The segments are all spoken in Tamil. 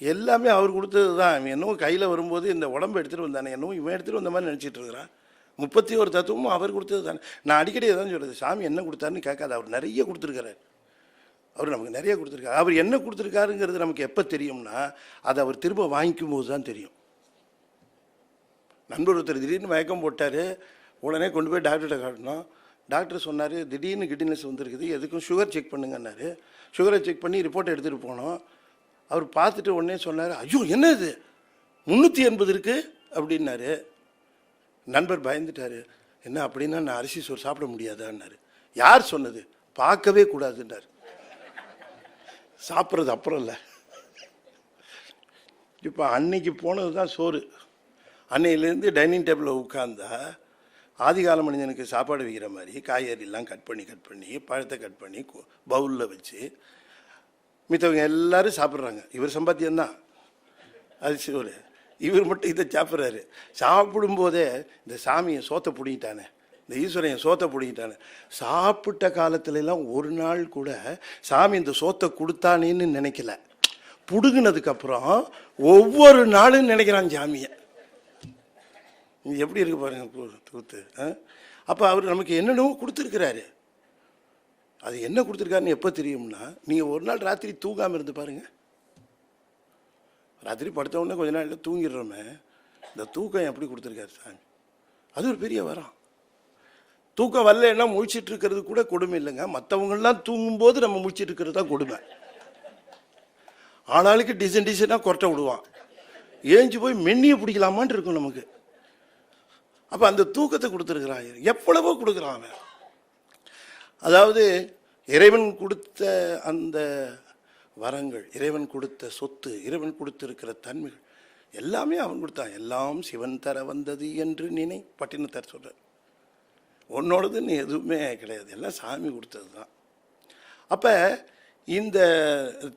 எல்லாமே அவர் கொடுத்தது தான். இவன் என்னவோ கையில் வரும்போது இந்த உடம்பு எடுத்துகிட்டு வந்தானே என்னவோ இவன் எடுத்துகிட்டு வந்த மாதிரி நினச்சிட்டு இருக்கிறான். முப்பத்தி ஒரு தத்துவமும் அவர் கொடுத்தது தானே. நான் அடிக்கடி தான் சொல்கிறது சாமி என்ன கொடுத்தாருன்னு கேட்காது அவர் நிறைய கொடுத்துருக்காரு. அவர் நமக்கு நிறைய கொடுத்துருக்காரு. அவர் என்ன கொடுத்துருக்காருங்கிறது நமக்கு எப்போ தெரியும்னா அதை அவர் திரும்ப வாங்கிக்கும் போது தான் தெரியும். நண்பர் ஒருத்தர் திடீர்னு மயக்கம் போட்டார் உடனே கொண்டு போய் டாக்டர்கிட்ட காட்டினோம் டாக்டர் சொன்னார் திடீர்னு கிட்னினஸ் வந்திருக்குது எதுக்கும் சுகர் செக் பண்ணுங்கன்னாரு. சுகரை செக் பண்ணி ரிப்போர்ட் எடுத்துகிட்டு போனோம். அவர் பார்த்துட்டு உடனே சொன்னார் ஐயோ என்ன இது முந்நூற்றி எண்பது இருக்குது அப்படின்னாரு. நண்பர் பயந்துட்டாரு. என்ன அப்படின்னா நான் அரிசி சோறு சாப்பிட முடியாதான்னாரு. யார் சொன்னது? பார்க்கவே கூடாதுன்றார் சாப்பிட்றது அப்புறம் இல்லை. இப்போ அன்னைக்கு போனது தான் சோறு. அன்னையிலேருந்து டைனிங் டேபிளில் உட்காந்தா ஆதிகால மனிதனுக்கு சாப்பாடு வைக்கிற மாதிரி காய்கறிலாம் கட் பண்ணி கட் பண்ணி பழத்தை கட் பண்ணி பவுலில் வச்சு மித்தவங்க எல்லாரும் சாப்பிட்றாங்க. இவர் சம்பாத்தியம்தான் அது சோறு இவர் மட்டும் இதை சாப்பிட்றாரு. சாப்பிடும்போதே இந்த சாமியை சோத்தை பிடிங்கிட்டானே. இந்த ஈஸ்வரையை சோத்தை பிடிங்கிட்டானே. சாப்பிட்ட காலத்துலலாம் ஒரு நாள் கூட சாமி இந்த சோத்தை கொடுத்தானேன்னு நினைக்கல. பிடுங்கினதுக்கப்புறம் ஒவ்வொரு நாளும் நினைக்கிறான் சாமியை. எப்படி இருக்கு பாருங்க கூ- கூத்து அப்போ அவர் நமக்கு என்னென்னவோ கொடுத்துருக்கிறாரு. அது என்ன கொடுத்துருக்காருன்னு எப்போ தெரியும்னா நீங்கள் ஒரு நாள் ராத்திரி தூங்காமல் இருந்து பாருங்க. ராத்திரி படுத்த உடனே கொஞ்ச நாள் தூங்கிடுறோமே. இந்த தூக்கம் எப்படி கொடுத்துருக்காரு சாமி அது ஒரு பெரிய வரம். தூக்கம் வரலன்னா முழிச்சிட்டு இருக்கிறது கூட கொடுமை இல்லைங்க. மற்றவங்கெல்லாம் தூங்கும்போது நம்ம முழிச்சிட்டு இருக்கிறது தான் கொடுமை. ஆளாளுக்கு டிசைன் டிசைனாக கொரட்டை விடுவான். ஏஞ்சி போய் மென்னியை பிடிக்கலாமான்னு இருக்கும் நமக்கு. அப்போ அந்த தூக்கத்தை கொடுத்துருக்குறான் எவ்வளவோ கொடுக்குறான் அவன். அதாவது இறைவன் கொடுத்த அந்த வரங்கள் இறைவன் கொடுத்த சொத்து இறைவன் கொடுத்திருக்கிற தன்மைகள் எல்லாமே அவன் கொடுத்தான். எல்லாம் சிவன் தர வந்தது என்று நினை பட்டினத்தார் சொல்கிறார் உன்னோடதுன்னு எதுவுமே கிடையாது. எல்லாம் சாமி கொடுத்தது தான் அப்போ இந்த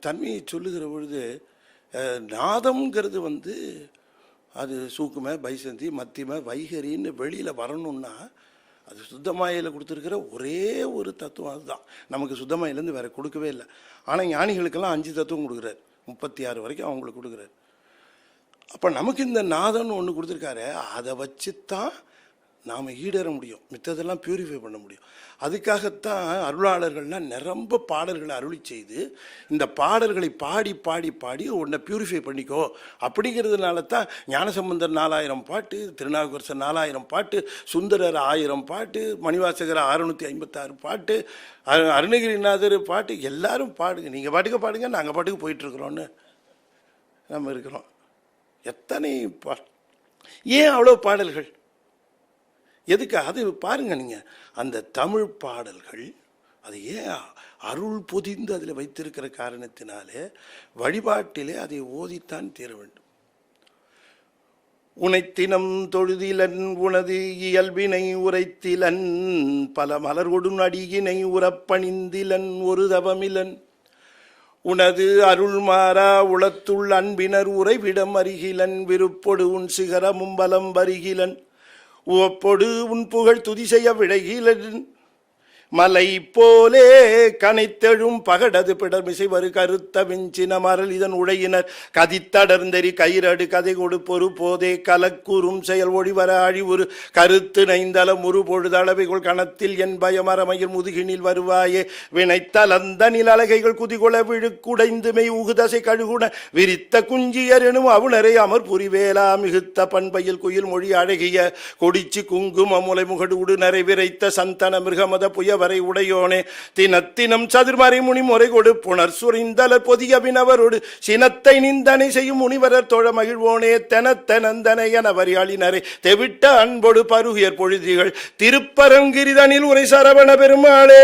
தன்மையை சொல்லுகிற பொழுது நாதம்ங்கிறது வந்து அது சூக்கும பைசந்தி மத்தியம வைகரின்னு வெளியில் வரணும்னா அது சுத்தமாயில் கொடுத்துருக்கிற ஒரே ஒரு தத்துவம் அதுதான். நமக்கு சுத்தமாயிலேருந்து வேற கொடுக்கவே இல்லை. ஆனால் ஞானிகளுக்கெல்லாம் அஞ்சு தத்துவம் கொடுக்குறாரு. முப்பத்தி ஆறு வரைக்கும் அவங்களுக்கு கொடுக்குறாரு. அப்போ நமக்கு இந்த நாதம்னு ஒன்று கொடுத்துருக்காரு. அதை வச்சு தான் நாம் ஈடேற முடியும். மித்ததெல்லாம் பியூரிஃபை பண்ண முடியும். அதுக்காகத்தான் அருளாளர்கள்னால் நிரம்ப பாடல்களை அருளி செய்து இந்த பாடல்களை பாடி பாடி பாடி உன்னை பியூரிஃபை பண்ணிக்கோ. அப்படிங்கிறதுனால தான் ஞானசம்பந்தர் நாலாயிரம் பாட்டு திருநாவுக்கரசர் நாலாயிரம் பாட்டு சுந்தரர் ஆயிரம் பாட்டு மணிவாசகர் அறுநூற்றி ஐம்பத்தாறு பாட்டு அரு- அருணகிரிநாதர் பாட்டு எல்லாரும் பாடுங்க. நீங்கள் பாட்டுக்கு பாடுங்க நாங்கள் பாட்டுக்கு போயிட்டுருக்குறோன்னு நம்ம இருக்கிறோம். எத்தனை பா ஏன் அவ்வளோ பாடல்கள்? எதுக்கு? அது பாருங்க நீங்கள் அந்த தமிழ் பாடல்கள் அது ஏன் அருள் பொதிந்து அதில் வைத்திருக்கிற காரணத்தினாலே வழிபாட்டிலே அதை ஓதித்தான் தீர வேண்டும். உனைத்தினம் தொழுதிலன் உனது இயல்பினை உரைத்திலன் பல மலர்கொடும் அடியினை உறப்பணிந்திலன் ஒரு தவமிலன். உனது அருள் மாறா உளத்துள் அன்பினர் உறைவிடம் அருகிலன் விருப்பொடு உன் சிகரமும் பலம் வருகிலன். உவப்பொடு உன் புகழ் துதி செய்ய விடையிலன். மலை போலே கனைத்தெழும் பகடது பிடர்மிசை வரு கருத்த விஞ்சின மரல் இதன் உடையினர். கதித்தடர்ந்தெறி கயிறடு கதை கொடுப்பொரு போதே கலக்குறும் செயல் ஒளிவர அழிவுறு. கருத்து நைந்தலம் ஒரு பொழுதளவைகள் கணத்தில் என் பயமரமையில் முதுகினில் வருவாயே. வினைத்தலந்த நிலகைகள் குதிகொள விழுக்குடைந்து மெய் உகுதசை கழுகுண விரித்த குஞ்சியர் எனும் அவுணரை அமர் புரிவேலா. மிகுத்த பண்பையில் குயில் மொழி அழகிய. கொடிச்சு குங்கும முலை முகடு உடுநரை விரைத்த சந்தன மிருகமத வரை உடையோனே. தினத்தினம் சதுர்மறை முனி முறை கொடு புனர் சுரிந்தலர் பொதிய வினவரோடு சினத்தை நிந்தனை செய்யும் முனிவரர் தொழ மகிழ்வோனே. தெனத்தெனந்தனை என வரியாளினரை. தெவிட்ட அன்பொடு பருகியற் பொழுதிகள். திருப்பரங்கிரிதனில் உரை சரவண பெருமாளே.